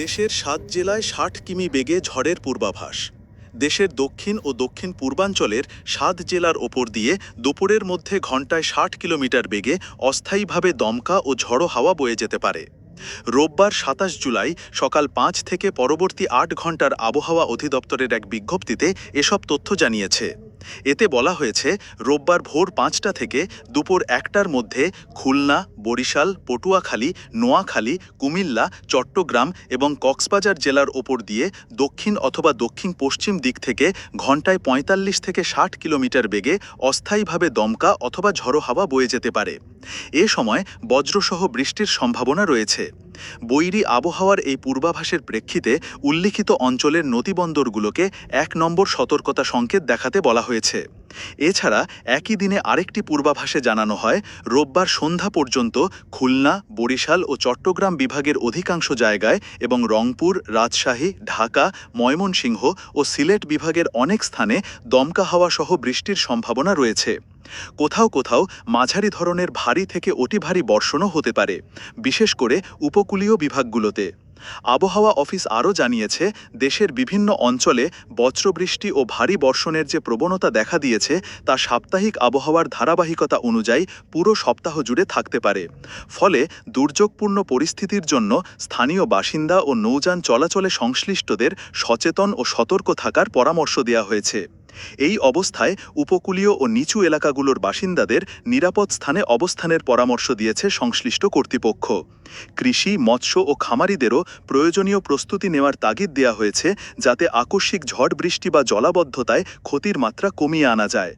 দেশের সাত জেলায় ষাট কিমি বেগে ঝড়ের পূর্বাভাস। দেশের দক্ষিণ ও দক্ষিণ পূর্বাঞ্চলের সাত জেলার ওপর দিয়ে দুপুরের মধ্যে ঘণ্টায় ষাট কিলোমিটার বেগে অস্থায়ীভাবে দমকা ও ঝড়ো হাওয়া বয়ে যেতে পারে। রোববার সাতাশ জুলাই সকাল পাঁচ থেকে পরবর্তী আট ঘণ্টার আবহাওয়া অধিদপ্তরের এক বিজ্ঞপ্তিতে এসব তথ্য জানিয়েছে। এতে বলা হয়েছে, রোববার ভোর পাঁচটা থেকে দুপুর একটার মধ্যে খুলনা, বরিশাল, পটুয়াখালী, নোয়াখালী, কুমিল্লা, চট্টগ্রাম এবং কক্সবাজার জেলার ওপর দিয়ে দক্ষিণ অথবা দক্ষিণ পশ্চিম দিক থেকে ঘন্টায় পঁয়তাল্লিশ থেকে ষাট কিলোমিটার বেগে অস্থায়ীভাবে দমকা অথবা ঝড়ো হাওয়া বয়ে যেতে পারে। এ সময় বজ্রসহ বৃষ্টির সম্ভাবনা রয়েছে। বৈরী আবহাওয়ার এই পূর্বাভাসের প্রেক্ষিতে উল্লিখিত অঞ্চলের নদীবন্দরগুলোকে এক নম্বর সতর্কতা সংকেত দেখাতে বলা হয়েছে। এছাড়া একই দিনে আরেকটি পূর্বাভাসে জানানো হয়, রোববার সন্ধ্যা পর্যন্ত খুলনা, বরিশাল ও চট্টগ্রাম বিভাগের অধিকাংশ জায়গায় এবং রংপুর, রাজশাহী, ঢাকা, ময়মনসিংহ ও সিলেট বিভাগের অনেক স্থানে দমকা হাওয়া সহ বৃষ্টির সম্ভাবনা রয়েছে। কোথাও কোথাও মাঝারি ধরনের ভারী থেকে অতি ভারী বর্ষণও হতে পারে, বিশেষ করে উপকূলীয় বিভাগগুলোতে। আবহাওয়া অফিস আরও জানিয়েছে, দেশের বিভিন্ন অঞ্চলে বজ্রবৃষ্টি ও ভারী বর্ষণের যে প্রবণতা দেখা দিয়েছে, তা সাপ্তাহিক আবহাওয়ার ধারাবাহিকতা অনুযায়ী পুরো সপ্তাহ জুড়ে থাকতে পারে। ফলে দুর্যোগপূর্ণ পরিস্থিতির জন্য স্থানীয় বাসিন্দা ও নৌযান চলাচলে সংশ্লিষ্টদের সচেতন ও সতর্ক থাকার পরামর্শ দেওয়া হয়েছে। এই অবস্থায় উপকূলীয় ও নিচু এলাকাগুলোর বাসিন্দাদের নিরাপদ স্থানে অবস্থানের পরামর্শ দিয়েছে সংশ্লিষ্ট কর্তৃপক্ষ। কৃষি, মৎস্য ও খামারিদেরও প্রয়োজনীয় প্রস্তুতি নেওয়ার তাগিদ দেওয়া হয়েছে যাতে আকস্মিক ঝড় বৃষ্টি বা জলাবদ্ধতায় ক্ষতির মাত্রা কমিয়ে আনা যায়।